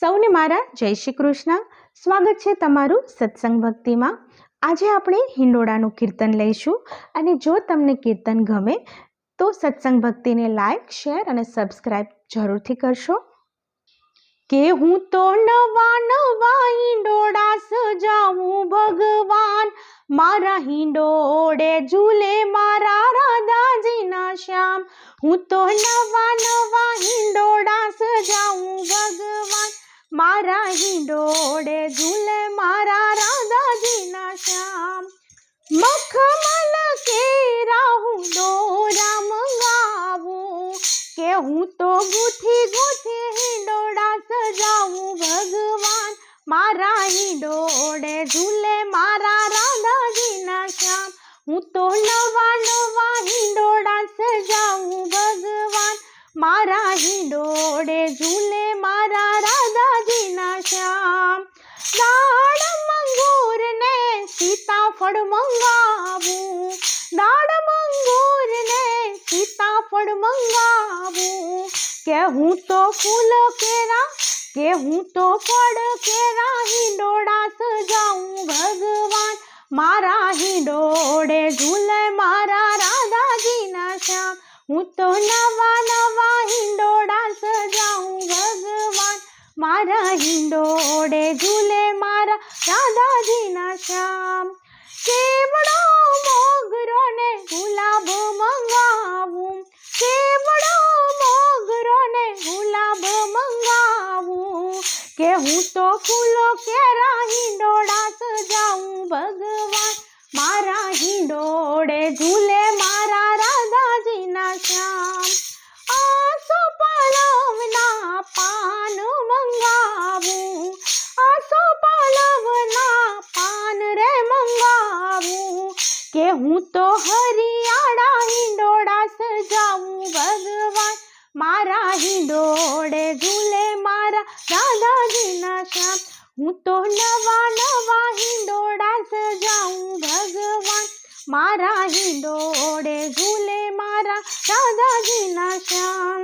સૌને મારા જય શ્રી કૃષ્ણ. સ્વાગત છે તમારું સત્સંગ ભક્તિમાં. આજે આપણે હિંડોળાનું કીર્તન લઈશું અને જો તમને કીર્તન ગમે તો સત્સંગ ભક્તિને લાઈક, શેર અને સબસ્ક્રાઈબ જરૂરથી કરશો. કે હું તો નવા નવા હિંડોળા સજાવું ભગવાન. મારા હિંડોળે ઝૂલે મારા રાધાજીના શ્યામ. હું તો નવા નવા હિંડોળા સજાવું ભગવાન. મારા હિંડોળે ઝૂલે મારા રાધાજીના શ્યામ મખમલ કેરા હું દોરા મંગાવું કે હું તો ગુથી ગુથી હિંડોળા સજાવું ભગવાન મારા હિંડોળે ઝૂલે મારા રાધાજીના શ્યામ હું તો નવા નવા હિંડોળા સજાવું ભગવાન મારા હિંડોળે શ્યામ મંગૂરને સીતાફળ મંગાવું. દાળ મંગૂરને સીતાફળ મંગાવું. કે હું તો ફૂલ કેરા કે હું તો ફળ કેરા હિંડોળા સજાઉં ભગવાન મારા હિંડોળે ઝૂલે મારા રાધાજીના શ્યામ. હું તો નવા નવા હિંડોળા સજાઉં ભગવાન મારા હિંડોળે ઝૂલે શ્યામ? કેવડો મોગરો ને ગુલાબ મંગાવું? કેવડો મોગરો ને ગુલાબ મંગાવું? કે હું તો ફૂલો કેરા હિંડોળા સજાવું ભગવાન, મારા હિંડોળે ઝૂલે મારા રાધાજીના કે હું તો હરિયાળા હિંડોળા સજાવું ભગવાન મારા હિંડોળે ઝૂલે મારા રાધાજીના શ્યામ હું તો નવા નવા હિંડોળા સજાવું ભગવાન મારા હિંડોળે ઝૂલે મારા રાધાજીના શ્યામ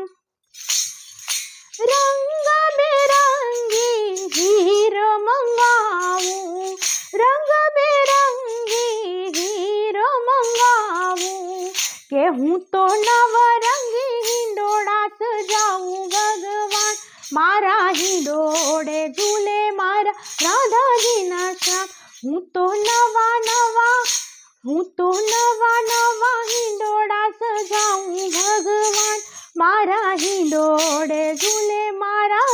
રંગ બેરંગી હું તો નવરંગી હિંડોળા સજાવું ભગવાન. મારા હિંડોળે ઝૂલે મારા રાધાજીના શ્યામ. હું તો નવા નવા, હું તો નવા નવા હિંડોળા સજાવું ભગવાન. મારા હિંડોળે ઝૂલે મારા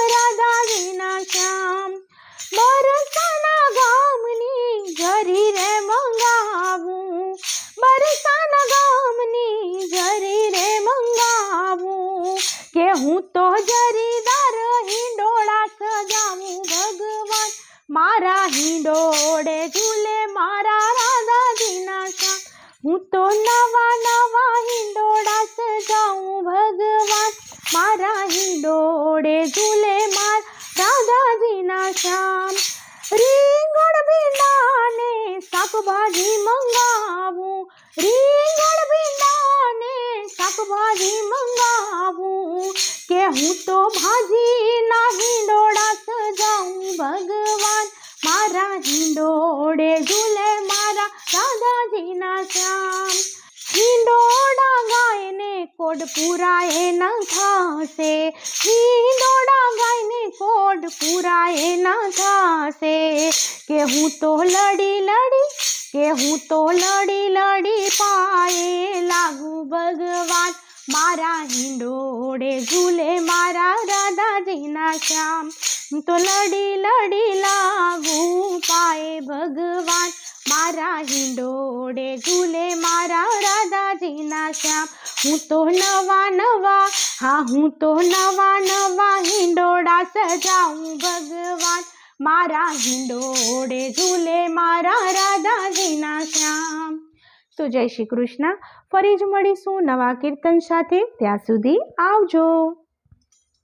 હું તો જરીદાર હિંડોળા સજાવું ભગવાન. મારા હિંડોળે ઝૂલે મારા રાધાજીના શ્યામ હું તો નવા નવા હિંડોળા સજાવું ભગવાન. મારા હિંડોળે ઝૂલે માર રાધાજીના શ્યામ રીંગણ ભીંડાને શાકભાજી હું તો ભાજીના હિંડોળા સજાવું ભગવાન મારા હિંડોળે ઝૂલે મારા રાધાજીના શ્યામ હિંડોળા ગાયને કોડ પુરાય ન થશે હિંડોળા ગાયને કોડ પુરાય ન થશે કે હું તો લડી લડી કે હું તો લડી લડી પાયે લાગુ ભગવાન મારા હિંડોળે ઝૂલે મારા રાધાજીના શ્યામ હું તો લડી લડી લાગુ પાયે ભગવાન મારા હિંડોળે ઝૂલે મારા રાધાજીના શ્યામ હું તો નવા નવા હા હું તો નવા નવા હિંડોળા સજાવું ભગવાન મારા હિંડોળે ઝૂલે મારા રાધાજીના શ્યામ તો જય શ્રી કૃષ્ણ. ફરી જ મળીશું નવા કીર્તન સાથે. ત્યાં સુધી આવજો.